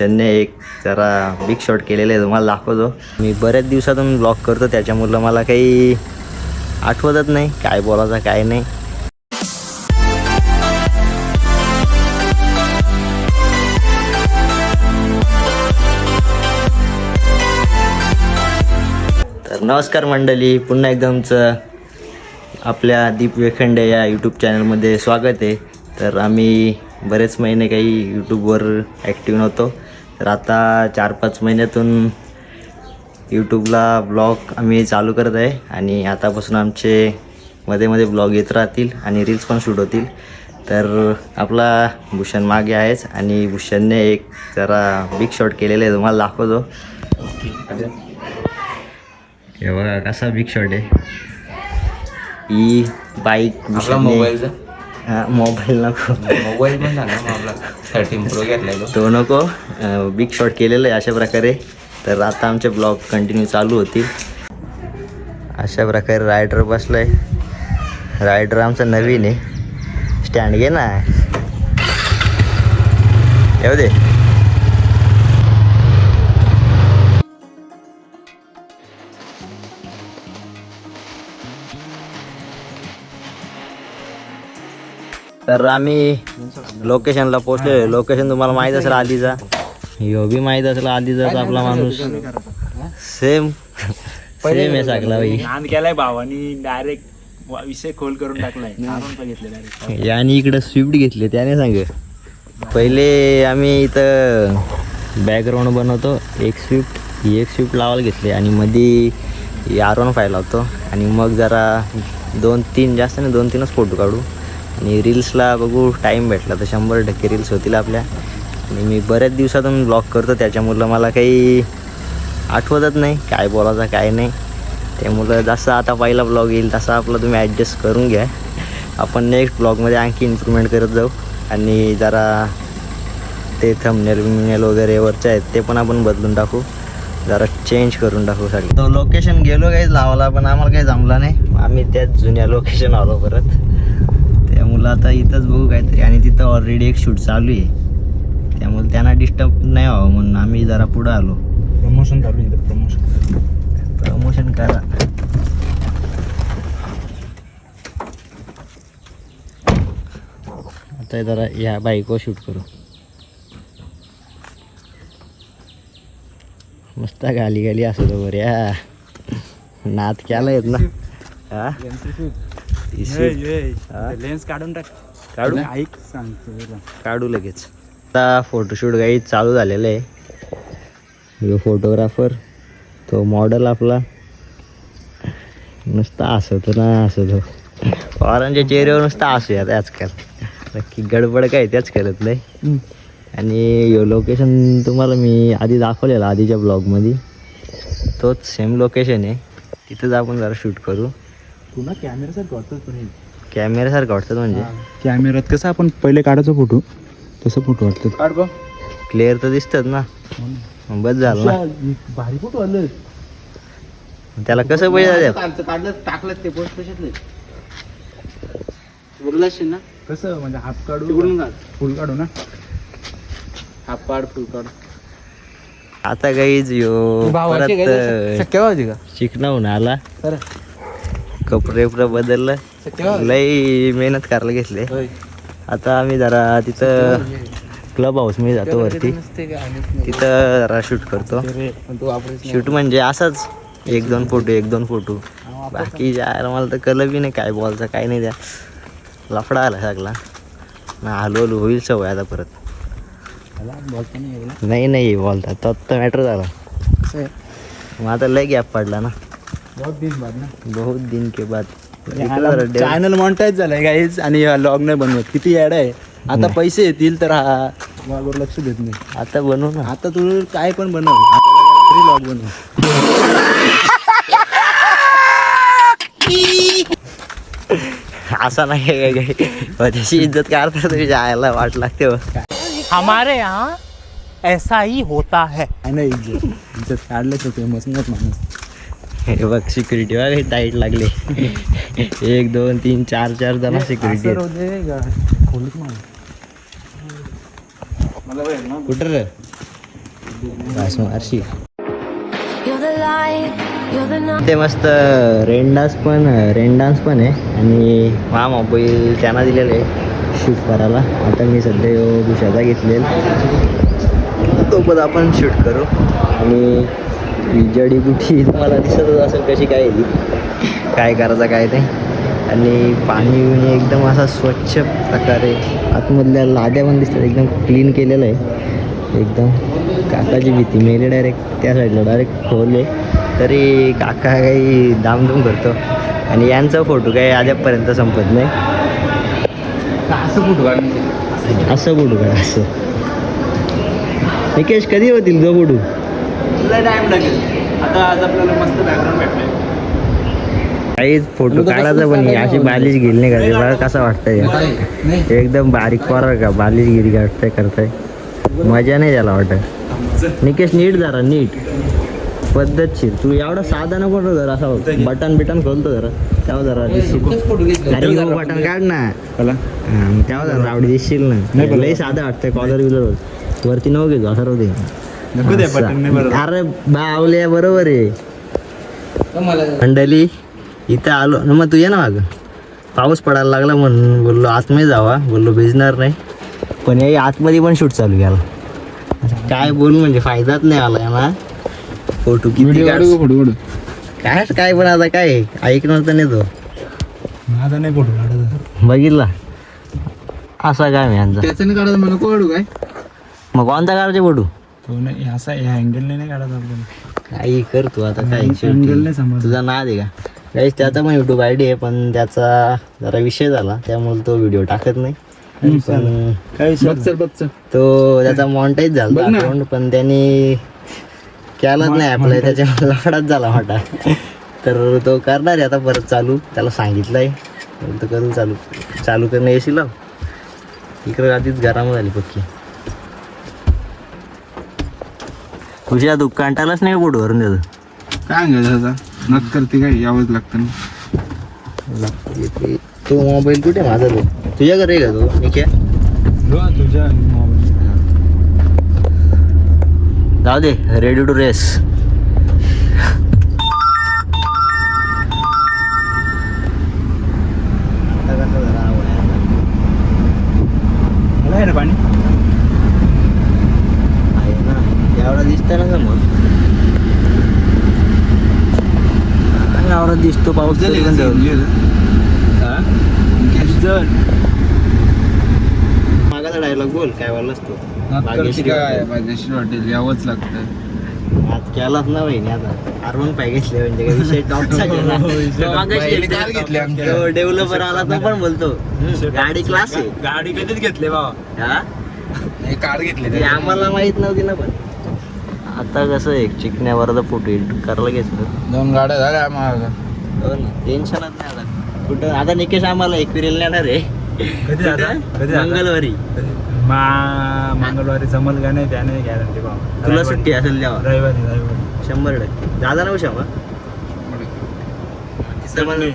भूषणने एक जरा big shot केलेलं आहे तुम्हाला दाखवतो. मी बऱ्याच दिवसातून ब्लॉग करतो त्याच्यामुळं मला काही आठवतच नाही काय बोलायचं काय नाही. तर नमस्कार मंडळी पुन्हा एकदमचं आपल्या दीप वेखंडे या यूट्यूब चॅनलमध्ये स्वागत आहे. तर आम्ही बरेच महिने काही यूट्यूबवर ॲक्टिव्ह नव्हतो. तर आता चार पाच महिन्यातून यूट्यूबला ब्लॉग आम्ही चालू करत आहे. आणि आतापासून आमचे मध्ये मध्ये ब्लॉग येत राहतील आणि रील्स पण शूट होतील. तर आपला भूषण मागे आहेच आणि भूषणने एक जरा बिग शॉट केलेलं आहे. तुम्हाला दाखवतो. हे बघा कसा बिग शॉट आहे. ही बाईक मोबाईलचा हा मोबाईल नको मोबाईल पण सांगा थर्टीन प्रो घेतलाय तो नको बिग शॉट केलेलं आहे अशा प्रकारे. तर आता आमचे ब्लॉग कंटिन्यू चालू होतील. अशा प्रकारे रायडर बसलाय. रायडर आमचा नवीन आहे. स्टँड घे ना. येऊ दे. तर आम्ही लोकेशनला पोहोचलेलो लोकेशन तुम्हाला माहीत असेल आधीचा. ह्यो बी माहीत असेल आधीचा आपला माणूस. सेम सेम आहे बाई नांद केलाय भावानी डायरेक्ट विषय खोल करून टाकलाय. याने इकडं स्विफ्ट घेतले त्याने सांग. पहिले आम्ही इथं बॅकग्राऊंड बनवतो. एक स्विफ्ट ही एक स्विफ्ट लावायला घेतली आणि मध्ये आर वन फाय लावतो. आणि मग जरा दोन तीन जास्त नाही दोन तीनच फोटो काढू. आणि रील्सला बघू टाईम भेटला तर शंभर टक्के रील्स होतील आपल्या. आणि मी बऱ्याच दिवसातून ब्लॉग करतो त्याच्यामुळं मला काही आठवतच नाही काय बोलायचं काय नाही. त्यामुळं जसं आता पहिला ब्लॉग येईल तसा आपला तुम्ही ॲडजस्ट करून घ्या. आपण नेक्स्ट ब्लॉगमध्ये आणखी इम्प्रूव्हमेंट करत जाऊ. आणि जरा ते थंबनेल बिमनेल वगैरे वरचे आहेत ते पण आपण बदलून टाकू. जरा चेंज करून टाकू सगळं. तो लोकेशन गेलो काहीच लावला पण आम्हाला काही जमला नाही. आम्ही त्याच जुन्या लोकेशन आलो परत. त्यामुळं आता इथंच बघू काहीतरी. आणि तिथं ऑलरेडी एक शूट चालू आहे. त्यामुळे त्यांना डिस्टर्ब नाही व्हावं म्हणून आम्ही जरा पुढं आलो. प्रमोशन चालू आहे प्रमोशन प्रमोशन करा. आता जरा या बाईकवर शूट करू. मस्त गाली गाली असतो बरं या नाद केला येत ना. हा? लेन्स काढून टाक. काढू? नाही, ऐक सांगतो तुला. काढू लगेच. आता फोटोशूट काही चालू झालेलं आहे. जो फोटोग्राफर तो मॉडेल आपला. नुसता हसतो ना हसतो. पोरांच्या चेहऱ्यावर नुसता हसू यात आजकाल. नक्की गडबड काय त्याच करत नाही आणि यो लोकेशन तुम्हाला मी आधी दाखवलेलं आधीच्या ब्लॉगमध्ये तोच सेम लोकेशन आहे. तिथंच आपण जरा शूट करू. पुन्हा कॅमेरासारखं वाटतं पण हे. कॅमेऱ्यासारखं वाटतं म्हणजे. कॅमेऱ्यात कसं आपण पहिले काढायचो फोटो तसं फोटो वाटतं काढ बघ. क्लिअर तर दिसतात ना. बस झालं ना. भारी फोटो आलं. त्याला कसं पैसे काढलं टाकलं ते पोस्ट कशातले ना? कसं म्हणजे हाफ काढू काढ फुल काढू ना. हाफ काढ फुल काढ. आता काहीच यो परत शक्य होती का? शिकणं आला खरं. कपडे बिपडे बदललं. लई मेहनत करायला घेतले. आता आम्ही जरा तिथं क्लब हाऊसमध्ये जातो वरती. तिथं जरा शूट करतो. शूट म्हणजे असाच. एक दोन फोटो एक दोन फोटो. बाकी जायला मला तर कल बी नाही काय बोलायचं काय नाही द्या लफडा आला सगळा. ना हलू हलू होईल सवय आता परत. नाही नाही बोलता. तो तर मॅटर झाला. मग आता लय गॅप पडला ना. बहुत दिन बाद ना। बहुत दिन के बाद। चॅनल मॉनिटाईज झालाय गाईज आणि लॉग नाही बनवत. किती ऍड आहे? आता पैसे येतील तर हा लक्ष देत नाही. आता बनवू ना. आता तू काय पण बनव. तरी लॉग बनव. असा नाही काय काय त्याची इज्जत करता तरी जायला वाट लागते हो. हमारे यहाँ ऐसा ही होता है। काय नाही इज्जत. इज्जत काढलं तर फेमस नाही माणूस. हे बघ सिक्युरिटी बघ टाईट लागले. एक दोन तीन चार चार जण सिक्युरिटी कुठं रे? बस मारशी. ते मस्त रेन डान्स पण रेन डान्स पण आहे. आणि हा मोबाईल त्यांना दिलेला आहे शूट करायला. आता मी सध्या दुसऱ्याचा घेतलेला. तो पण आपण शूट करू. आणि ही जडीबुटी तुम्हाला दिसतच असेल कशी काय काय करायचं काय ते आणि पाणी बिणी एकदम असा स्वच्छ प्रकारे आतमधल्या लाद्या पण दिसतात एकदम क्लीन केलेलं आहे. एकदम काकाची भीती. मेली डायरेक्ट त्या साईडला डायरेक्ट खोले तरी काका काही दामधूम करतो. आणि यांचा फोटो काही आजपर्यंत संपत नाही. असं कुठं काढून असं फोटो काय असं निकेश कधी होतील जो फोटो टाइम लागेल. आता आज आपल्याला मस्त बॅकग्राऊंड भेटलंय. काहीच फोटो काढायचा पण नाही. अशी बालिश गेली नाही का? बघा कसं वाटतंय. एकदम बारीक पोरा का? बालिश गिरी काढताय करताय? मजा नाही त्याला वाटत. निकेश नीट जरा नीट. पद्धतशीर. तू एवढा साधा नको ना जरा असं बटन बिटन खोलतो जरा. तेव्हा जरा दिसशील फोटो घेतले. अरे हो बटन काढ ना. तेव्हा जरा आवडी दिसशील ना. लई साधं वाटतंय कॉलर बिलर वरती नको घेतो असं राहू दे. नको दे बटन नाही बरोबर. अरे बावल्या बरोबर आहे. मला मंडळी इथं आलो. न मग तू ये ना माग. पाऊस पडायला लागला म्हणून बोललो आतमध्ये जावा. बोललो भिजणार नाही. पण या आतमध्ये पण शूट चालू केला. काय बोलू म्हणजे फायदाच नाही आला ना फोटो किती काढ. काय काय पण आता काय ऐकणार तर नाही तो. माझा नाही फोटो काढत. बघितला. असा काय मी यांचा त्याच्याने काढायचं मला काढू काय? मग कोणता काढायचे फोटो? तो नाही असा अँगलने नाही काढत आपल्याला काही कर तू आता काय शेवटी. नाही समजलं. तुझा नाद आहे का? काही त्याचा पण युट्यूब आय डी आहे पण त्याचा जरा विषय झाला त्यामुळे तो व्हिडिओ टाकत नाही. पण काय बघ. चल बघ चल तो त्याचा मॉन्टाईज झाला अकाउंट पण त्यांनी केलाच नाही आपलं त्याच्यामुळे लफडाच झाला मोठा तर तो करणार आहे आता परत चालू. त्याला सांगितलंय. तर करून चालू. चालू करणं येशील? लाव. इकडं आधीच गरम झाली पक्की. तुझ्या दुःख कंटाळाच नाही पोट भरून देतो? काय सांगायचं आता? नक करते काय? यावंच लागतं ना. तो. मोबाईल कुठे माझा तो? तुझ्या घरी आहे का तो निक्या? हो, तुझ्या मोबाईल जाऊ दे रेडी टू रेस पाणी? एवढा दिसतंय ना समोर? एवढा दिसतो पाऊस जवळ. मागाचा डायलॉग बोल काय भाग्यश्री काय? माझ्याशी वाटेल यावंच लागतं आज केलाच ना बहिणी आता. आरवून पाय घेतले म्हणजे काही विषय टॉपचा डेव्हलपर आला तो पण बोलतो. "हम्म, गाडी क्लास आहे. गाडी कधीच घेतले बाबा. हा? नाही कार घेतली आम्हाला माहीत नव्हती ना पण. आता कसं एक चिकण्यावर फोटो एडिट करायला घेतलं दोन गाड्या झाल्या आम्हाला. हो ना. टेन्शनच नाही आता. कुठं आता निकेश आम्हाला एकविरेल नेणार आहे. कधी आता? कधी आता? मंगळवारी. मा मंगळवारी जमल का नाही त्याने गॅरंटी बाबा तुला. सुट्टी असेल तेव्हा. रविवारी रविवारी. शंभर टक्के. दादा ना शंभर तिथं पण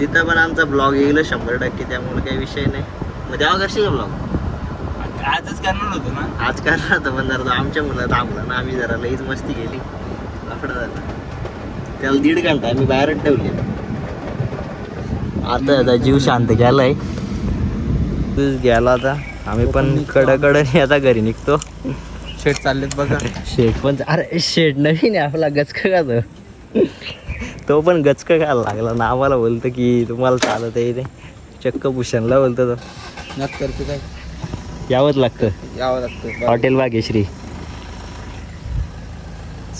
तिथं पण आमचा ब्लॉग येईल शंभर टक्के त्यामुळे काही विषय नाही. मग तेव्हा करशील ब्लॉग आजच करणार होतो ना. आज करणार होतं पण जरा तो आमच्या मुलं थांबला ना आम्ही जरा लईच मस्ती केली. लफडं झालं. त्याला दीड घंटा आम्ही बाहेरच ठेवले. आता आता जीव शांत गेलाय तूच गेला आता. आम्ही पण कडकडने आता घरी निघतो. शेट चाललेत बघा. शेट पण अरे शेट नवीन आहे आपला गचक का तो तो पण गचक खायला लागला ना. आम्हाला बोलतो की तुम्हाला चालत आहे ते. चक्क भूषणला बोलतो तो. नक करते काय? यावंच लागतं. यावं लागतं हॉटेल भाग्यश्री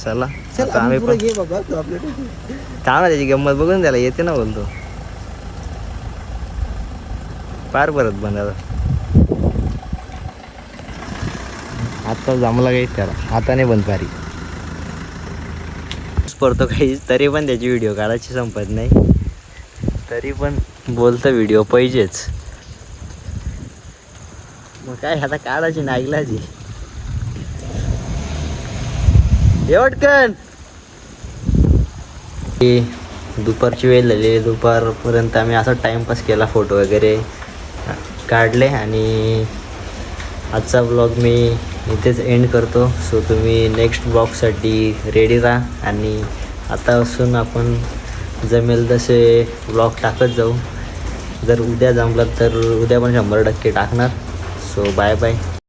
चला आता आम्ही पण घे बाबा तू आपल्या थांब ना त्याची गंमत बघून त्याला येते ना बोलतो. पार परत बंद आता. जमला काहीच करा आता नाही बंद पारी. पडतो काहीच तरी पण त्याची व्हिडिओ काढायची संपत नाही. तरी पण बोलतं व्हिडिओ पाहिजेच. मग काय आता काढायची ना एवटकन दुपारची वेळ झाली दुपारपर्यंत आम्ही असा टाइमपास केला फोटो वगैरे. काढले आणि आजचा ब्लॉग मी इथेच एंड करतो. सो तुम्ही नेक्स्ट ब्लॉगसाठी रेडी राहा आणि आतापासून आपण जमेल तसे ब्लॉग टाकत जाऊ. जर उद्या जमलं तर उद्या पण शंभर टक्के टाकणार. So, bye-bye.